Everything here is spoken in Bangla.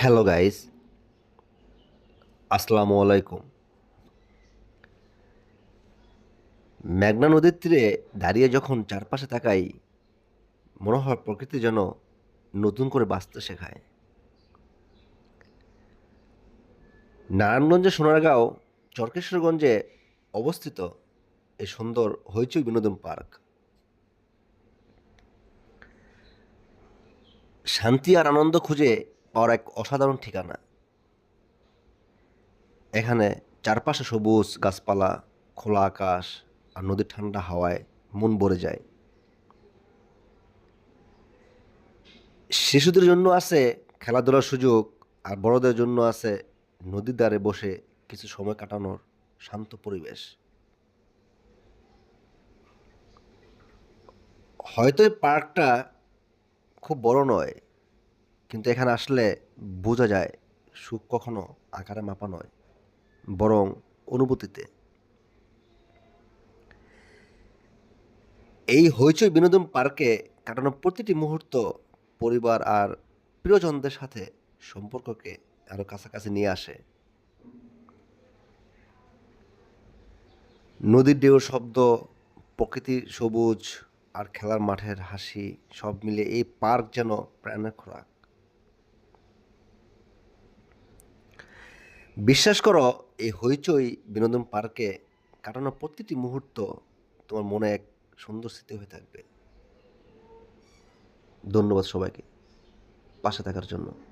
হ্যালো গাইস আসসালামু আলাইকুম। মেঘনা নদীর তীরে দাঁড়িয়ে যখন চারপাশে তাকাই মনে হয় প্রকৃতি যেন নতুন করে বাঁচতে শেখায়। নারায়ণগঞ্জের সোনারগাঁও, চরকেশ্বরগঞ্জে অবস্থিত এই সুন্দর হইচই বিনোদন পার্ক। শান্তি আর আনন্দ খুঁজে পাওয়ার এক অসাধারণ ঠিকানা। এখানে চারপাশে সবুজ গাছপালা, খোলা আকাশ আর নদীর ঠান্ডা হাওয়ায় মন ভরে যায়। শিশুদের জন্য আছে খেলাধুলার সুযোগ আর বড়দের জন্য আছে নদীর ধারে বসে কিছু সময় কাটানোর শান্ত পরিবেশ। হয়তো এই পার্কটা খুব বড় নয় কিন্তু এখানে আসলে বোঝা যায় সুখ কখনো আকারে মাপা নয়, বরং অনুভূতিতে। এই হইচই বিনোদন পার্কে কাটানো প্রতিটি মুহূর্ত পরিবার আর প্রিয়জনদের সাথে সম্পর্ককে আরও কাছাকাছি নিয়ে আসে। নদীর ঢেউর শব্দ, প্রকৃতির সবুজ আর খেলার মাঠের হাসি সব মিলে এই পার্ক যেন প্রাণের খোরাক। বিশ্বাস করো, এই হইচই বিনোদন পার্কে কাটানো প্রতিটি মুহূর্ত তোমার মনে এক সুন্দর স্মৃতি হয়ে থাকবে। ধন্যবাদ সবাইকে। পাশে থাকার জন্য।